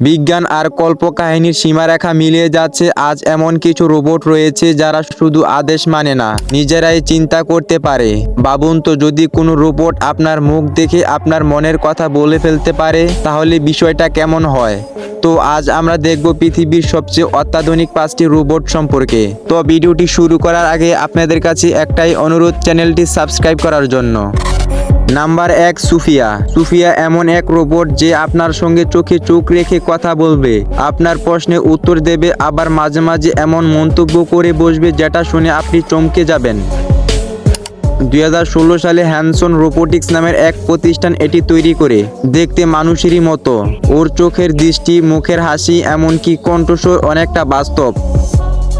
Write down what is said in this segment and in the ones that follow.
বিজ্ঞান আর কল্পকাহিনীর সীমারেখা মিলিয়ে যাচ্ছে আজ এমন কিছু রোবট রয়েছে যারা শুধু আদেশ মানে না, নিজেরাই চিন্তা করতে পারে। ভাবুন তো, যদি কোনো রোবট আপনার মুখ দেখে আপনার মনের কথা বলে ফেলতে পারে, তাহলে বিষয়টা কেমন হয়? তো আজ আমরা দেখব পৃথিবীর সবচেয়ে অত্যাধুনিক পাঁচটি রোবট সম্পর্কে। তো ভিডিওটি শুরু করার আগে আপনাদের কাছে একটাই অনুরোধ, চ্যানেলটি সাবস্ক্রাইব করার জন্য। নাম্বার এক, সুফিয়া। সুফিয়া এমন এক রোবট যে আপনার সঙ্গে চোখে চোখ রেখে কথা বলবে। আপনার প্রশ্নে উত্তর দেবে, আবার মাঝে মাঝে এমন মন্তব্য করে বসবে যেটা শুনে আপনি চমকে যাবেন। দু হাজার ষোলো সালে হ্যানসন রোবোটিক্স নামের এক প্রতিষ্ঠান এটি তৈরি করে। দেখতে মানুষেরই মতো। ওর চোখের দৃষ্টি, মুখের হাসি, এমনকি কণ্ঠস্বর অনেকটা বাস্তব।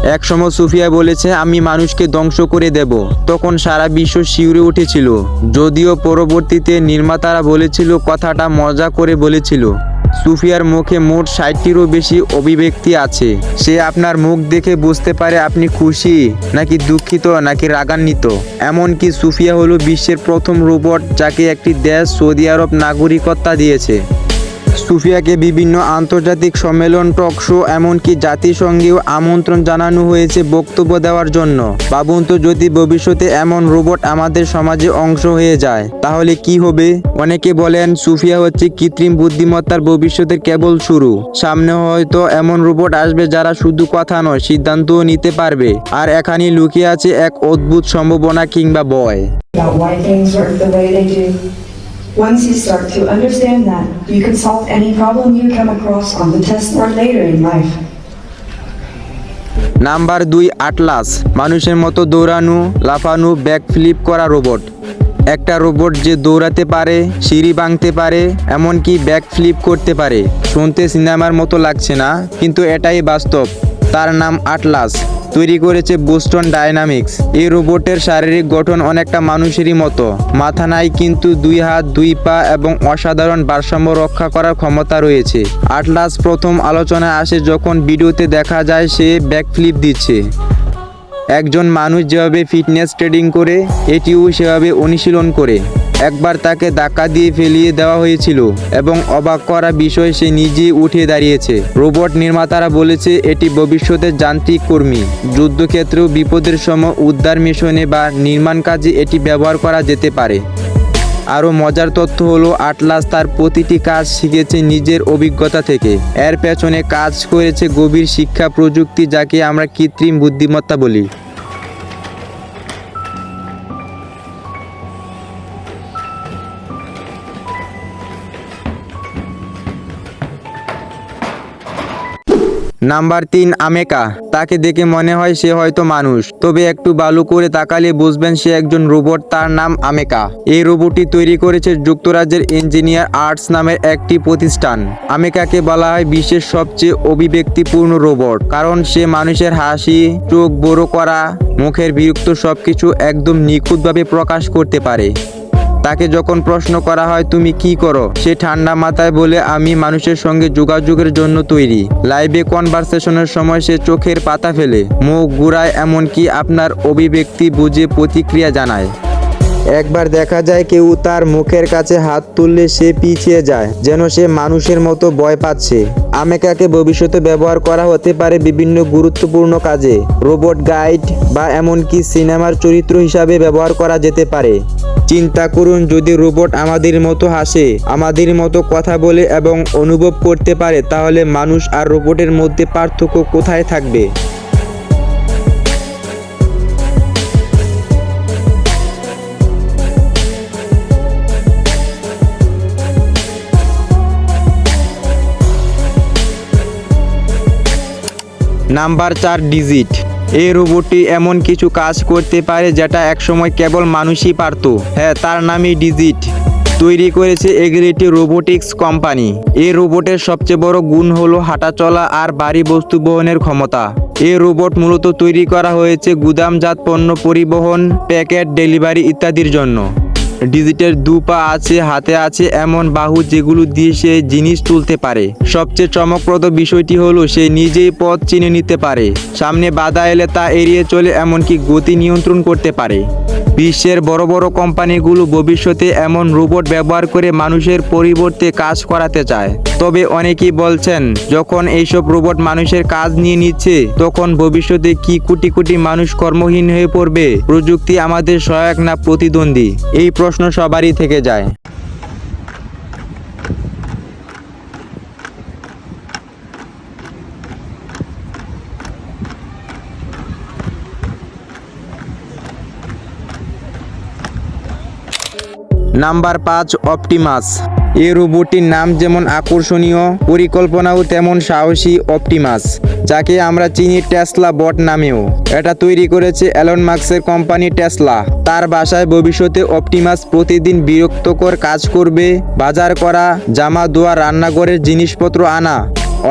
একসময় সুফিয়া বলেছে, আমি মানুষকে ধ্বংস করে দেব। তখন সারা বিশ্ব শিউরে উঠেছিল। যদিও পরবর্তীতে নির্মাতারা বলেছিল, কথাটা মজা করে বলেছিল। সুফিয়ার মুখে মোট ষাটটিরও বেশি অভিব্যক্তি আছে। সে আপনার মুখ দেখে বুঝতে পারে আপনি খুশি, নাকি দুঃখিত, নাকি রাগান্বিত। এমনকি সুফিয়া হলো বিশ্বের প্রথম রোবট, যাকে একটি দেশ সৌদি আরব নাগরিকত্বা দিয়েছে। সুফিয়াকে বিভিন্ন আন্তর্জাতিক সম্মেলন, টক শো, এমনকি জাতিসংঘেও আমন্ত্রণ জানানো হয়েছে বক্তব্য দেওয়ার জন্য। ভাবুন তো যদি ভবিষ্যতে এমন রোবট আমাদের সমাজে অংশ হয়ে যায়, তাহলে কি হবে? অনেকে বলেন, সুফিয়া হচ্ছে কৃত্রিম বুদ্ধিমত্তার ভবিষ্যতের কেবল শুরু। সামনে হয়তো এমন রোবট আসবে যারা শুধু কথা নয়, সিদ্ধান্তও নিতে পারবে। আর এখানে লুকিয়ে আছে এক অদ্ভুত সম্ভাবনা কিংবা ভয়। Once you start to understand that, you can solve any problem you come across on the test or later in life. Number দুই আটলাস মানুষের মতো দৌড়ানো লাফানো ব্যাক ফ্লিপ করা রোবট একটা রোবট যে দৌড়াতে পারে সিঁড়ি ভাঙতে পারে এমনকি ব্যাক ফ্লিপ করতে পারে। শুনতে সিনেমার মতো লাগছে না কিন্তু এটাই বাস্তব। তার নাম আটলাস। তৈরি করেছে বোস্টন ডায়নামিক্স। এই রোবটের শারীরিক গঠন অনেকটা মানুষেরই মতো। মাথা নাই, কিন্তু দুই হাত, দুই পা এবং অসাধারণ ভারসাম্য রক্ষা করার ক্ষমতা রয়েছে। আটলাস প্রথম আলোচনায় আসে যখন ভিডিওতে দেখা যায় সে ব্যাকফ্লিপ দিচ্ছে। একজন মানুষ যেভাবে ফিটনেস ট্রেডিং করে, এটিও সেভাবে অনুশীলন করে। একবার তাকে ধাক্কা দিয়ে ফেলিয়ে দেওয়া হয়েছিল এবং অবাক করা বিষয় সে নিজেই উঠে দাঁড়িয়েছে। রোবট নির্মাতারা বলেছে, এটি ভবিষ্যতের যান্ত্রিক কর্মী। যুদ্ধক্ষেত্রেও বিপদের সময় উদ্ধার মিশনে বা নির্মাণ কাজে এটি ব্যবহার করা যেতে পারে। আরও মজার তথ্য হলো, আটলাস তার প্রতিটি কাজ শিখেছে নিজের অভিজ্ঞতা থেকে। এর পেছনে কাজ করেছে গভীর শিক্ষা প্রযুক্তি যাকে আমরা কৃত্রিম বুদ্ধিমত্তা বলি। নাম্বার তিন, আমেকা। তাকে দেখে মনে হয় সে হয়তো মানুষ। তবে একটু বালু করে তাকালে বুঝবেন সে একজন রোবট, তার নাম আমেকা। এই রোবটটি তৈরি করেছে যুক্তরাজ্যের ইঞ্জিনিয়ার আর্টস নামের একটি প্রতিষ্ঠান। আমেকাকে বলা হয় বিশ্বের সবচেয়ে অভিব্যক্তিপূর্ণ রোবট, কারণ সে মানুষের হাসি, চোখ বড় করা, মুখের বিরক্ত সবকিছু একদম নিখুঁতভাবে প্রকাশ করতে পারে। তাকে যখন প্রশ্ন করা হয়, তুমি কি করো? সে ঠান্ডা মাথায় বলে, আমি মানুষের সঙ্গে যোগাযোগের জন্য তৈরি। লাইভে কনভারসেশনের সময় সে চোখের পাতা ফেলে, মুখ ঘুরায়, এমনকি আপনার অভিব্যক্তি বুঝে প্রতিক্রিয়া জানায়। একবার দেখা যায় কেউ তার মুখের কাছে হাত তুললে সে পিছিয়ে যায়, যেন সে মানুষের মতো ভয় পাচ্ছে। আমেকাকে ভবিষ্যতে ব্যবহার করা হতে পারে বিভিন্ন গুরুত্বপূর্ণ কাজে। রোবট গাইড বা এমনকি সিনেমার চরিত্র হিসাবে ব্যবহার করা যেতে পারে। চিন্তা করুন, যদি রোবট আমাদের মতো হাসে, আমাদের মতো কথা বলে এবং অনুভব করতে পারে, তাহলে মানুষ আর রোবটের মধ্যে পার্থক্য কোথায় থাকবে? নাম্বার চার ডিজিট। এই রোবটটি এমন কিছু কাজ করতে পারে যেটা একসময় কেবল মানুষই পারত। হ্যাঁ তার নামই ডিজিট। তৈরি করেছে এগ্রিটি রোবোটিক্স কোম্পানি। এই রোবটের সবচেয়ে বড় গুণ হলো হাঁটাচলা আর ভারী বস্তু বহনের ক্ষমতা। এই রোবট মূলত তৈরি করা হয়েছে গুদামজাত পণ্য পরিবহন, প্যাকেট ডেলিভারি ইত্যাদির জন্য। ডিজিটের দু পা আছে, হাতে আছে এমন বাহু যেগুলো দিয়ে সে জিনিস তুলতে পারে। সবচেয়ে চমকপ্রদ বিষয়টি হলো সে নিজেই পথ চিনে নিতে পারে। সামনে বাধা এলে তা এড়িয়ে চলে এমনকি গতি নিয়ন্ত্রণ করতে পারে। বিশ্বের বড় বড় কোম্পানিগুলো ভবিষ্যতে এমন রোবট ব্যবহার করে মানুষের পরিবর্তে কাজ করাতে চায়। তবে অনেকেই বলছেন, যখন এইসব রোবট মানুষের কাজ নিয়ে নিচ্ছে, তখন ভবিষ্যতে কি কোটি কোটি মানুষ কর্মহীন হয়ে পড়বে? প্রযুক্তি আমাদের সহায়ক না প্রতিদ্বন্দ্বী? এই প্রশ্ন সবারই থেকে যায়। নাম্বার পাঁচ, অপটিমাস। এই রোবটটির নাম যেমন আকর্ষণীয়, পরিকল্পনাও তেমন সাহসী অপটিমাস, যাকে আমরা চিনি টেসলা বট নামেও। এটা তৈরি করেছে অ্যালন মার্কসের কোম্পানি টেসলা। তার বাসায় ভবিষ্যতে অপটিমাস প্রতিদিন বিরক্তকর কাজ করবে, বাজার করা, জামা দোয়া রান্নাঘরের জিনিসপত্র আনা।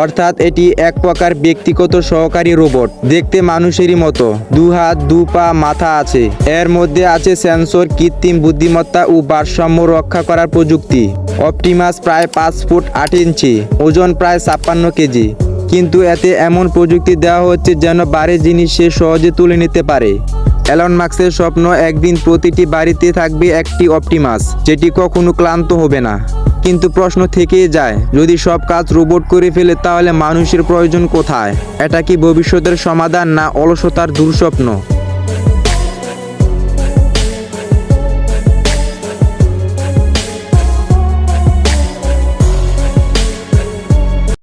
অর্থাৎ এটি এক প্রকার ব্যক্তিগত সহকারী রোবট। দেখতে মানুষেরই মতো। দু হাত, দু পা, মাথা আছে। এর মধ্যে আছে সেন্সর, কৃত্রিম বুদ্ধিমত্তা ও ভারসাম্য রক্ষা করার প্রযুক্তি। অপটিমাস প্রায় পাঁচ ফুট আট ইঞ্চি, ওজন প্রায় ছাপ্পান্ন কেজি। কিন্তু এতে এমন প্রযুক্তি দেওয়া হচ্ছে যেন বাড়ির জিনিস সে সহজে তুলে নিতে পারে। অ্যালন মার্কসের স্বপ্ন একদিন প্রতিটি বাড়িতে থাকবে একটি অপটিমাস, যেটি কখনো ক্লান্ত হবে না। কিন্তু প্রশ্ন থেকেই যায়, যদি সব কাজ রোবট করে ফেলে তাহলে মানুষের প্রয়োজন কোথায়? এটা কি ভবিষ্যতের সমাধান না অলসতার দুঃস্বপ্ন?